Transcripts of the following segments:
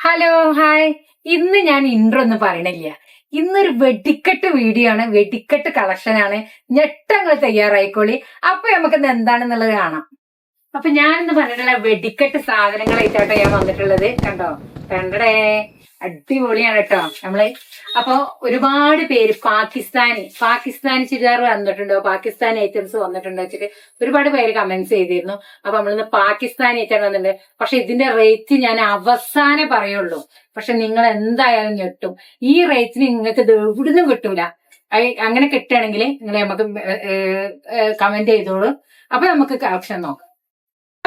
Hello hi ഇന്ന് ഞാൻ intro ഒന്നും പറയണില്ല. ഇന്നൊരു വെടിക്കെട്ട് വീഡിയോ ആണ് വെടിക്കെട്ട് കളക്ഷൻ ആണ്. ഞെട്ടങ്ങൾ തയ്യാറായിക്കോളി. അപ്പൊ നമുക്ക് ഇന്ന് എന്താണെന്നുള്ളത് കാണാം. അപ്പൊ ഞാൻ ഇന്ന് പറഞ്ഞിട്ടുള്ള വെടിക്കെട്ട് സാധനങ്ങളായിട്ടാട്ടോ ഞാൻ വന്നിട്ടുള്ളത്. കണ്ടോ? കണ്ടടേ. അടിപൊളിയാണ് കേട്ടോ നമ്മൾ അപ്പൊ ഒരുപാട് പേര് പാകിസ്ഥാനി പാകിസ്ഥാനി ചുരിദാർ വന്നിട്ടുണ്ടോ? പാകിസ്ഥാനി ഐറ്റംസ് വന്നിട്ടുണ്ടോ വെച്ചിട്ട് ഒരുപാട് പേര് കമന്റ്സ് ചെയ്തിരുന്നു. അപ്പൊ നമ്മളിന്ന് പാകിസ്ഥാനി ഐറ്റം വന്നിട്ടുണ്ട്. പക്ഷെ ഇതിന്റെ റേറ്റ് ഞാൻ അവസാനം പറയുള്ളൂ. പക്ഷെ നിങ്ങൾ എന്തായാലും ഞെട്ടും. ഈ റേറ്റിന് നിങ്ങൾക്ക് എവിടുന്നും കിട്ടൂല. അങ്ങനെ കിട്ടുകയാണെങ്കിൽ നിങ്ങൾ നമുക്ക് കമന്റ് ചെയ്തോളൂ. അപ്പൊ നമുക്ക് ഓപ്ഷൻ നോക്കാം.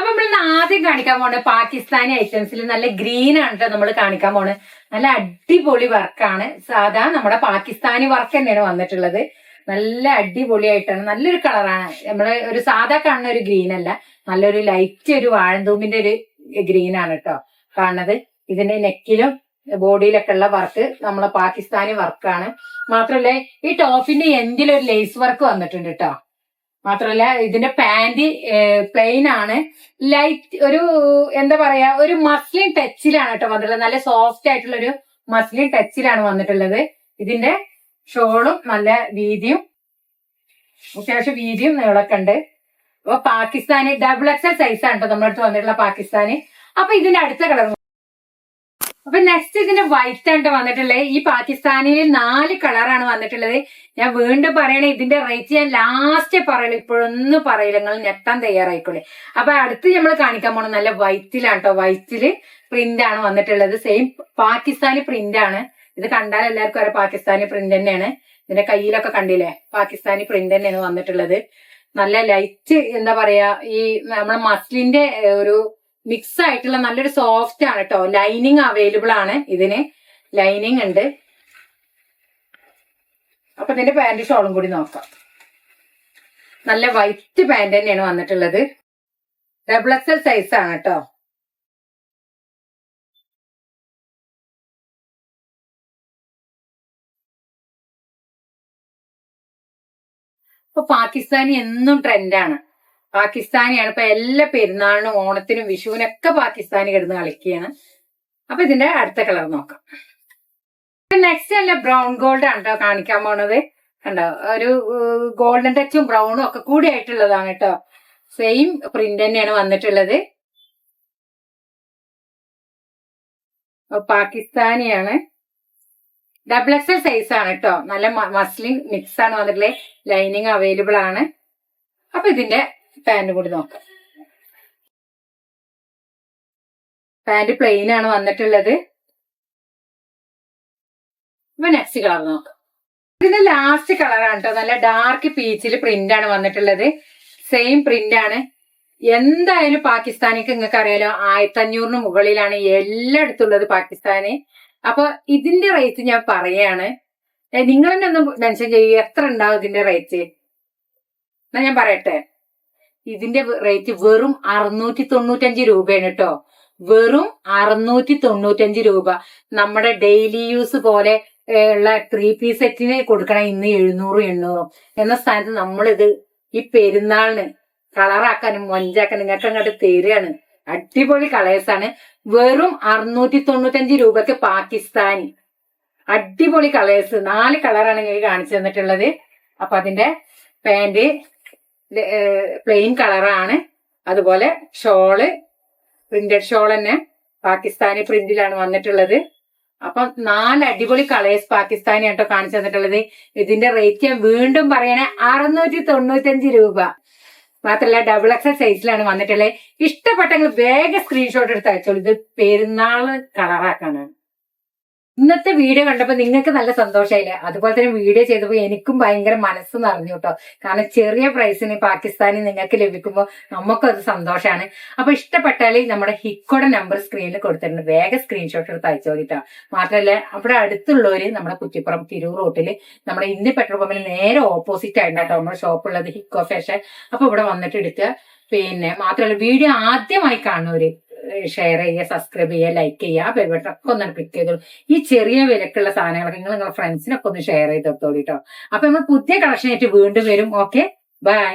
അപ്പൊ നമ്മൾ ആദ്യം കാണിക്കാൻ പോണ പാകിസ്ഥാനി ഐറ്റംസിൽ നല്ല ഗ്രീൻ ആണ് കേട്ടോ നമ്മൾ കാണിക്കാൻ പോണത്. നല്ല അടിപൊളി വർക്കാണ് സാധാ നമ്മുടെ പാകിസ്ഥാനി വർക്ക് തന്നെയാണ് വന്നിട്ടുള്ളത്. നല്ല അടിപൊളിയായിട്ടാണ്. നല്ലൊരു കളറാണ് നമ്മൾ ഒരു സാധാ കാണുന്ന ഒരു ഗ്രീൻ അല്ല. നല്ലൊരു ലൈറ്റ് ഒരു വാഴന്തൂമ്പിന്റെ ഒരു ഗ്രീൻ ആണ് കേട്ടോ കാണുന്നത്. ഇതിന്റെ നെക്കിലും ബോഡിയിലൊക്കെ ഉള്ള വർക്ക് നമ്മളെ പാകിസ്ഥാനി വർക്കാണ് മാത്രമല്ല ഈ ടോപ്പിന്റെ എൻഡിൽ ഒരു ലേസ് വർക്ക് വന്നിട്ടുണ്ട് കേട്ടോ മാത്രമല്ല ഇതിന്റെ പാന്റ് പ്ലെയിൻ ആണ്. ലൈറ്റ് ഒരു എന്താ പറയാ ഒരു മസ്ലിൻ ടച്ചിലാണ് കേട്ടോ വന്നിട്ടുള്ളത്. നല്ല സോഫ്റ്റ് ആയിട്ടുള്ള ഒരു മസ്ലിൻ ടച്ചിലാണ് വന്നിട്ടുള്ളത്. ഇതിന്റെ ഷോളും നല്ല വീതിയും അത്യാവശ്യം വീതിയും നീളൊക്കെ ഉണ്ട്. അപ്പൊ പാകിസ്ഥാനി ഡബിൾ എക്സൽ സൈസ് ആണ് കേട്ടോ നമ്മളടുത്ത് വന്നിട്ടുള്ള പാകിസ്ഥാനി. അപ്പൊ ഇതിന്റെ അടുത്ത കളർ അപ്പൊ നെക്സ്റ്റ് ഇതിന്റെ വൈറ്റ് ആണ് വന്നിട്ടുള്ളത് ഈ പാകിസ്ഥാനിൽ നാല് കളറാണ് വന്നിട്ടുള്ളത്. ഞാൻ വീണ്ടും പറയണേ ഇതിന്റെ റേറ്റ് ഞാൻ ലാസ്റ്റ് പറയുള്ളൂ ഇപ്പോഴൊന്നും പറയില്ല. നിങ്ങൾ ഞെട്ടാൻ തയ്യാറായിക്കോളെ. അപ്പൊ അടുത്ത് നമ്മൾ കാണിക്കാൻ പോണത് നല്ല വൈറ്റിലാണ് കേട്ടോ വൈറ്റിൽ പ്രിന്റ് ആണ് വന്നിട്ടുള്ളത്. സെയിം പാകിസ്ഥാനി പ്രിന്റ് ആണ്. ഇത് കണ്ടാൽ എല്ലാവർക്കും അറിയാം പാകിസ്ഥാനി പ്രിന്റ് തന്നെയാണ്. ഇതിന്റെ കയ്യിലൊക്കെ കണ്ടില്ലേ? പാകിസ്ഥാനി പ്രിന്റ് തന്നെയാണ് വന്നിട്ടുള്ളത്. നല്ല ലൈറ്റ് എന്താ പറയാ ഈ നമ്മളെ മസ്ലിന്റെ ഒരു മിക്സ് ആയിട്ടുള്ള നല്ലൊരു സോഫ്റ്റ് ആണ് കേട്ടോ ലൈനിങ് അവൈലബിൾ ആണ് ഇതിന്. ലൈനിങ് ഉണ്ട്. അപ്പൊ ഇതിന്റെ പാന്റ് ഷോളും കൂടി നോക്കാം. നല്ല വൈറ്റ് പാന്റ് തന്നെയാണ് വന്നിട്ടുള്ളത്. ഡബിൾ എക്സൽ സൈസ് ആണ് കേട്ടോ ഇപ്പൊ പാകിസ്ഥാനി എന്നും ട്രെൻഡാണ് പാകിസ്ഥാനിയാണ്. ഇപ്പൊ എല്ലാ പെരുന്നാളിനും ഓണത്തിനും വിഷുവിനൊക്കെ പാകിസ്ഥാനി കിടന്ന് കളിക്കുകയാണ്. അപ്പൊ ഇതിന്റെ അടുത്ത കളർ നോക്കാം. നെക്സ്റ്റ് അല്ല ബ്രൗൺ ഗോൾഡ് ആണ് കേട്ടോ കാണിക്കാൻ പോണത്. കണ്ടോ? ഒരു ഗോൾഡൻ ടച്ചും ബ്രൗണും ഒക്കെ കൂടി ആയിട്ടുള്ളതാണ് കേട്ടോ സെയിം പ്രിന്റ് തന്നെയാണ് വന്നിട്ടുള്ളത്. പാകിസ്ഥാനിയാണ്. ഡബിൾ എക്സൽ സൈസ് ആണ് കേട്ടോ നല്ല മസ്ലിൻ മിക്സ് ആണ് വന്നിട്ടുള്ളത്. ലൈനിങ് അവൈലബിൾ ആണ്. അപ്പൊ ഇതിന്റെ പാന്റ് കൂടി നോക്കാം. പാന്റ് പ്ലെയിൻ ആണ് വന്നിട്ടുള്ളത്. ഇപ്പൊ നെക്സ്റ്റ് കളർ നോക്കാം. ഇതിന്റെ ലാസ്റ്റ് കളറാണ് കേട്ടോ നല്ല ഡാർക്ക് പീച്ചിൽ പ്രിന്റ് ആണ് വന്നിട്ടുള്ളത്. സെയിം പ്രിന്റ് ആണ്. എന്തായാലും പാകിസ്ഥാനിക്ക് നിങ്ങൾക്ക് അറിയാലോ ആയിരത്തി അഞ്ഞൂറിന് മുകളിലാണ് എല്ലായിടത്തും ഉള്ളത് പാകിസ്ഥാന്. അപ്പൊ ഇതിന്റെ റേറ്റ് ഞാൻ പറയാണ്. നിങ്ങൾ തന്നെ ഒന്ന് മെൻഷൻ ചെയ്യുക എത്ര ഉണ്ടാവും ഇതിന്റെ റേറ്റ് എന്നാ ഞാൻ പറയട്ടെ. ഇതിന്റെ റേറ്റ് വെറും അറുന്നൂറ്റി തൊണ്ണൂറ്റഞ്ച് രൂപയാണ് കേട്ടോ വെറും അറുന്നൂറ്റി തൊണ്ണൂറ്റഞ്ച് രൂപ. നമ്മുടെ ഡെയിലി യൂസ് പോലെ ഉള്ള ത്രീ പീസ് സെറ്റിന് കൊടുക്കണം ഇന്ന് എഴുന്നൂറ് എണ്ണൂറും. എന്ന സ്ഥാനത്ത് നമ്മളിത് ഈ പെരുന്നാളിന് കളറാക്കാനും മൊഞ്ചാക്കാനും നിങ്ങൾക്ക് അങ്ങോട്ട് തരികയാണ്. അടിപൊളി കളേഴ്സ് ആണ്. വെറും അറുന്നൂറ്റി തൊണ്ണൂറ്റഞ്ച് രൂപക്ക് പാകിസ്ഥാനി. അടിപൊളി കളേഴ്സ് നാല് കളറാണ് നിങ്ങൾക്ക് കാണിച്ചു തന്നിട്ടുള്ളത്. അപ്പൊ അതിന്റെ പാന്റ് പ്ലെയിൻ കളറാണ് അതുപോലെ ഷോൾ പ്രിന്റഡ് ഷോൾ തന്നെ പാകിസ്ഥാനി പ്രിന്റിലാണ് വന്നിട്ടുള്ളത്. അപ്പം നാല് അടിപൊളി കളേഴ്സ് പാകിസ്ഥാനി ആട്ടോ കാണിച്ചു തന്നിട്ടുള്ളത്. ഇതിന്റെ റേറ്റ് ഞാൻ വീണ്ടും പറയണേ അറുന്നൂറ്റി തൊണ്ണൂറ്റഞ്ച് രൂപ. മാത്രല്ല ഡബിൾ എക്സൽ സൈസിലാണ് വന്നിട്ടുള്ളത്. ഇഷ്ടപ്പെട്ടെങ്കിൽ വേഗം സ്ക്രീൻഷോട്ട് എടുത്ത് അയച്ചോളൂ. ഇത് പെരുന്നാൾ കളറാക്കാനാണ് ഇന്നത്തെ വീഡിയോ കണ്ടപ്പോൾ നിങ്ങൾക്ക് നല്ല സന്തോഷമായില്ലേ? അതുപോലെ തന്നെ വീഡിയോ ചെയ്തപ്പോൾ എനിക്കും ഭയങ്കര മനസ്സ് നിറഞ്ഞു കേട്ടോ. കാരണം ചെറിയ പ്രൈസിന് പാകിസ്ഥാനിൽ നിങ്ങൾക്ക് ലഭിക്കുമ്പോൾ അത് സന്തോഷമാണ് അപ്പൊ ഇഷ്ടപ്പെട്ടാൽ നമ്മുടെ ഹിക്കോടെ നമ്പർ സ്ക്രീനിൽ കൊടുത്തിട്ടുണ്ട്. വേഗം സ്ക്രീൻഷോട്ട് എടുത്ത് അയച്ചു നോക്കിട്ടോ മാത്രമല്ല അവിടെ അടുത്തുള്ളവര് നമ്മുടെ കുറ്റിപ്പുറം തിരൂർ റോട്ടിൽ നമ്മുടെ ഇന്ത്യ പെട്രോൾ പമ്പിന് നേരെ ഓപ്പോസിറ്റ് ആയിട്ടാണ് നമ്മുടെ ഷോപ്പ് ഉള്ളത് ഹിക്കോ ഫാഷൻ അപ്പൊ ഇവിടെ വന്നിട്ട് എടുക്കുക. പിന്നെ മാത്രമല്ല വീഡിയോ ആദ്യമായി കാണുന്നവര് ഷെയർ ചെയ്യുക സബ്സ്ക്രൈബ് ചെയ്യുക ലൈക്ക് ചെയ്യുക ആ ബെൽബട്ടൊക്കെ ഒന്ന് ക്ലിക്ക് ചെയ്തോളൂ. ഈ ചെറിയ വിലക്കുള്ള സാധനങ്ങളൊക്കെ നിങ്ങൾ നിങ്ങളുടെ ഫ്രണ്ട്സിനൊക്കെ ഒന്ന് ഷെയർ ചെയ്തോളൂ കേട്ടോ അപ്പൊ നമ്മൾ പുതിയ കളക്ഷൻ ആയിട്ട് വീണ്ടും വരും. Okay bye